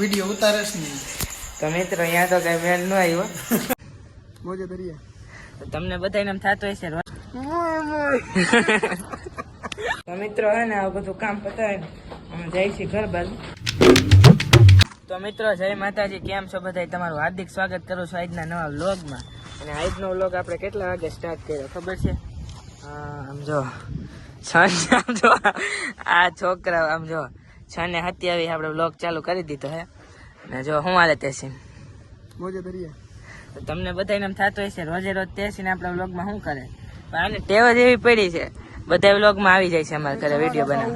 Video ઉતારેશ નહીં. તો મિત્રો અહીંયા તો કઈ મેળ ન આવ્યો. મોજે દરિયા તમને બધાને એમ થાતો હશે રોજ તો મિત્રો હે ને આવું બધું કામ પતાવીને અમે જઈએ છીએ ઘર બાજુ. તો મિત્રો જય માતાજી કેમ છો બધા તમારું હાર્દિક સ્વાગત કરું છું આજના નવા વ્લોગમાં. અને આજનો વ્લોગ આપણે કેટલા વાગે સ્ટાર્ટ કર્યો ખબર છે? હા, આમ જો આમ જો આ છોકરા આમ જો છ ને સત્યાવીસ આપણે વ્લોગ ચાલુ કરી દીધો હે. ને જો હું હાલે તે સીન તો તમને બધાને એમ થતું હશે રોજે રોજ તેસીને આપણા બ્લોગમાં શું કરે? પણ આને ટેવ જ એવી પડી છે બધા વ્લોગમાં આવી જાય છે અમારે ઘરે વીડિયો બનાવ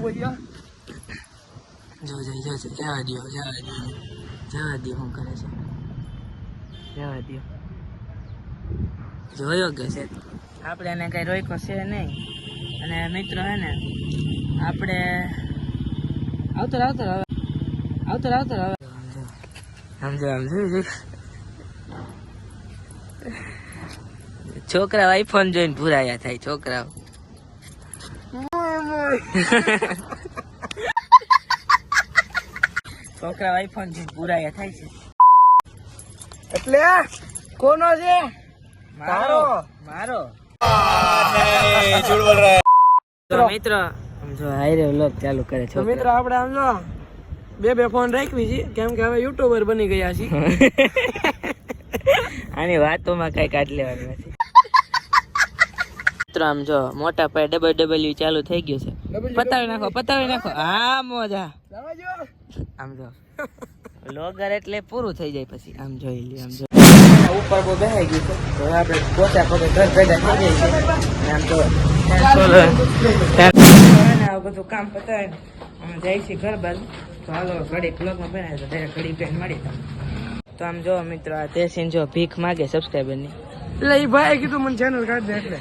જો જો જવા દો જવા દો જવા દો શું કરે છે? જવા દો જોયો કે છે? આપણે એને કઈ રોયકો છે નહીં. અને મિત્રો હે ને આપણે આવતો રહો, આવતો હવે. આવતો રહો, હવે. સમજો સમજો સમજો. છોકરાઓ આઈફોન જોઈને ભૂરાયા થાય છોકરાઓ. છોકરાઓ આઈફોન જોઈને ભૂરાયા થાય છે. એટલે કોનો છે? મારો. મારો. મિત્રો આમ જો હાઈરે વ્લોગ ચાલુ કરે તો મિત્રો આપણે આમ જો બે બે ફોન રાખવી છે કેમ કે હવે યુટ્યુબર બની ગયા છીએ. આની વાતોમાં કઈ કાઢ લેવાનું નથી. મિત્રો આમ જો મોટા પાયે ડબલ ડબલ્યુ ચાલુ થઈ ગયું છે. પતાવી નાખો પતાવી નાખો. હા મોજા. આમ જો. લોગર એટલે પૂરું થઈ જાય પછી. આમ જોઈ લે આમ જો. ઉપર બહુ બેહાઈ ગયું છે. તો આપણે પોચા પગે ઘર ભેગા થઈ જાય છે આમ આ બધું કામ પતાવીને અમે જાય છીએ ઘર બાજુ તો હાલો ઘડી બ્લોગમાં બનાવે તો ત્યારે ઘડી પેન મળી તો આમ જો મિત્રો આ તે સીન જો ભીખ માગે સબસ્ક્રાઈબરની એટલે એ ભાઈ કીધું મને ચેનલ કાઢ દે એટલે.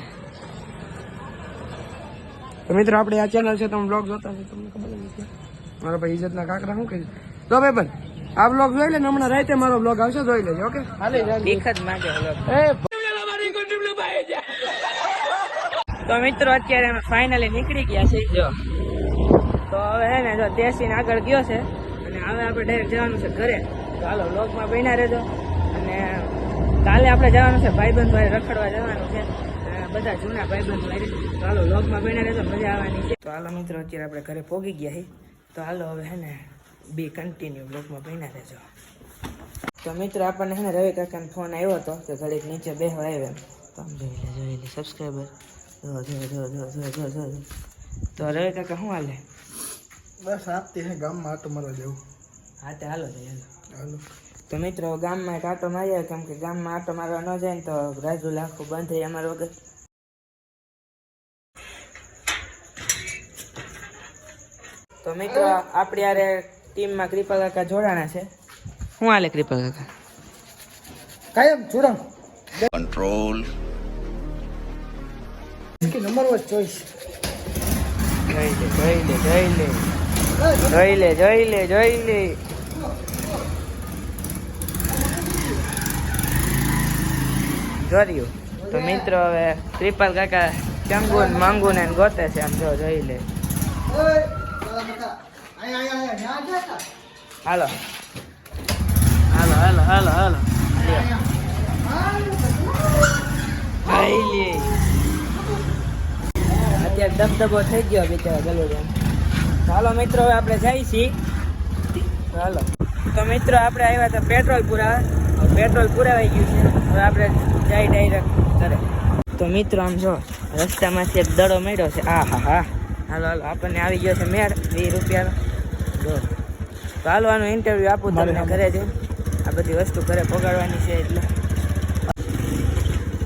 તો મિત્રો આપણે આ ચેનલ છે તમે બ્લોગ જોતા છો. તમને ખબર નથી. મારા ભાઈ ઇજ્જતના કાકરા શું કહી તો ભાઈ પણ આ બ્લોગ જોઈ લે ને હમણાં રાતે મારો બ્લોગ આવશે જોઈ લેજો ઓકે? હાલે ભીખ જ માગે vlog. તો મિત્રો અત્યારે અમે ફાઇનલી નીકળી ગયા છે જો તો હવે હે ને, જો દેશીને આગળ ગયો છે, અને હવે આપણે ડાયરેક્ટ જવાનું છે ઘરે. તો ચાલો લોકમાં બન્યા રહેજો. અને કાલે આપણે જવાનું છે ભાઈબંધ ભાઈ રખડવા જવાનું છે. બધા જૂના ભાઈબંધ ભાઈ ચાલો લોકમાં બન્યા રહેજો, મજા આવવાની છે. તો હાલો મિત્રો, અત્યારે આપણે ઘરે પોગી ગયા તો હાલો, હવે હે ને, બી કન્ટિન્યુ લોકમાં બન્યા રહેજો. તો મિત્રો, આપણને હે રવિ કાકાનો ફોન આવ્યો હતો ઘડીક નીચે બેહવા આવ્યો. તો આમ જોઈ લે જોઈ લે સબસ્ક્રાઈબર જો જો જો જો. તો રવિ કાકા, શું હાલે? બસ આપતી હે ગામમાં આટો મારવા જવું. હા તે હાલો જઈએ હાલો. હાલો. તો મિત્રો ગામમાં એક આટો માર્યા કેમ કે ગામમાં આટો મારવા ન જાય ને તો રાજુ લાખું બંધ થઈ અમારા વગર. તો મિત્રો આપણે યારે ટીમમાં કૃપા કાકા જોડાણા છે. શું હાલે કૃપા કાકા? કાયમ જોડાણ. Control number one choice. જય લે જોઈ લે જોઈ લે. જોઈ લે જોઈ લે જોઈ લે જોર્યું તો મિત્રો હવે ત્રિપાલ કાકા ચંગુન મંગુન એને ગોતે છે આમ જો જોઈ લે હાલો હાલો હાલો હાલો હાલો ભાઈ લે અત્યારે દબદબો થઈ ગયો બિચારા ગલુડિયા ચાલો મિત્રો હવે આપણે જઈએ છીએ. હાલો. તો મિત્રો આપણે આવ્યા હતા પેટ્રોલ પૂરા પેટ્રોલ પૂરાવાઈ ગયું છે. હવે આપણે જઈ ડાયરેક્ટ ઘરે. તો મિત્રો આમ જો રસ્તામાંથી એક દડો મળ્યો છે. આ હા હા. હાલો હાલો આપણને આવી ગયો છે મેળ વીસ રૂપિયાનો. જો. તો હાલો આનું ઇન્ટરવ્યૂ આપું તમને ઘરે જઈ આ બધી વસ્તુ ઘરે પગાડવાની છે એટલે.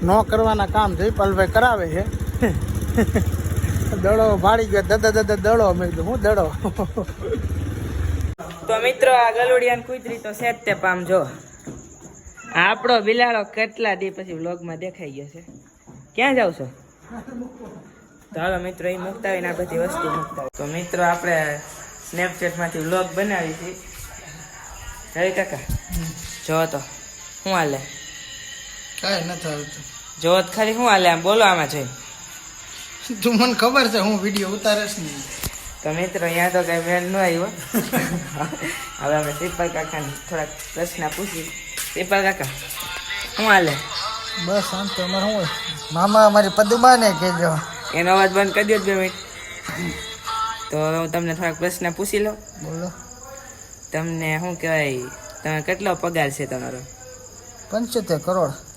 ન કરવાના કામ જયપાલભાઈ કરાવે છે. દડો ભાડી ગયો. દદા દદા દડો મેં કીધું. હું દડો? તો મિત્રો આ ગલુડિયાને કુતરી તો સેજ તે પામ જો. આપણો બિલાડો કેટલા દી પછી વ્લોગમાં દેખાઈ ગયો છે? ક્યાં જાવ છો? તો હાલો મિત્રો એ મુકતા આવીને આ બધી વસ્તુ મુકતા તો મિત્રો આપણે સ્નેપચેટમાંથી વ્લોગ બનાવી છીએ રવિ કાકા? જો તો શું હાલે? કાંઈ નથી આવતું. જોત તો ખરી શું હાલે? આમ બોલો આમાં જોઈ તું મને ખબર છે હું વીડિયો ઉતારીશ નહીં તો મિત્રો અહીંયા તો કઈ મેળ ન આવ્યો. હવે અમે શ્રીપાલ કાકાને થોડાક પ્રશ્ન પૂછી શ્રીપાલ કાકા શું હાલે? બસ શાંત અમારે શું મામા અમારી પદુમાને કહેજો. એનો અવાજ બંધ કરી દો બે મિનિટ. તો હું તમને થોડાક પ્રશ્ન પૂછી લઉં. બોલો. તમને શું કહેવાય તમે કેટલો પગાર છે તમારો? પંચોતેર કરોડ.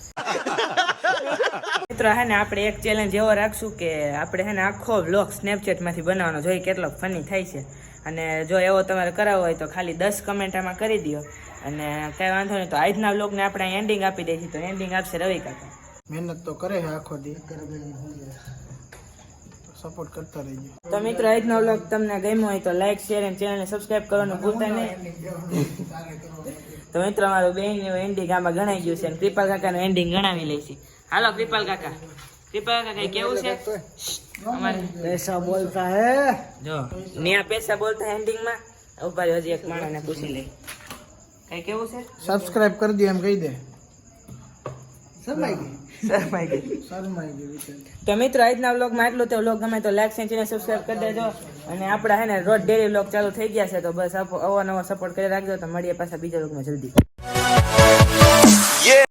મિત્રો હે ને આપણે એક ચેલેન્જ એવો રાખશું કે આપણે હે ને આખો બ્લોગ સ્નેપચેટમાંથી બનાવવાનો જોઈએ કેટલો ફની થાય છે. અને જો એવો તમારે કરાવવો હોય તો ખાલી દસ કમેન્ટ આમાં કરી દો અને કાંઈ વાંધો નહીં તો આજના બ્લોગને આપણે એન્ડિંગ આપી દઈશું. તો એન્ડિંગ આપશે રવિ કાકા. મહેનત તો કરે છે આખો દી. સપોર્ટ કરતા રહીજો. તો મિત્રો આજનો બ્લોગ તમને ગમ્યો હોય તો લાઈક શેર અને ચેનલને સબસ્ક્રાઇબ કરવાનું ભૂલતા નહીં. તો મિત્રો મારું બેન એન્ડિંગ આમાં ગણાઈ ગયું છે અને કૃપા કાકાનું એન્ડિંગ ગણાવી લઈશી હાલો કૃપાલ કાકા. કૃપાલ કાકા કેવું છે? અમારે પૈસા બોલતા હે? જો ન્યા પૈસા બોલતા એન્ડિંગમાં ઊભા રહ્યો, હજી એક માણસને પૂછી લે કઈ કેવું છે? સબસ્ક્રાઇબ કરી દે એમ કહી દે. શરમાઈ ગઈ. શરમાઈ ગઈ. વિચાર. તો મિત્રો આજના વ્લોગમાં આટલું તો વ્લોગ ગમે તો લાઈક ચેનલ સબસ્ક્રાઇબ કરી દેજો. અને આપણા હે ને રોજ ડેરી વ્લોગ ચાલુ થઈ ગયા છે તો બસ આવો નવો સપોર્ટ કરી રાખજો તો મળીએ પાછા બીજા વ્લોગમાં જલ્દી.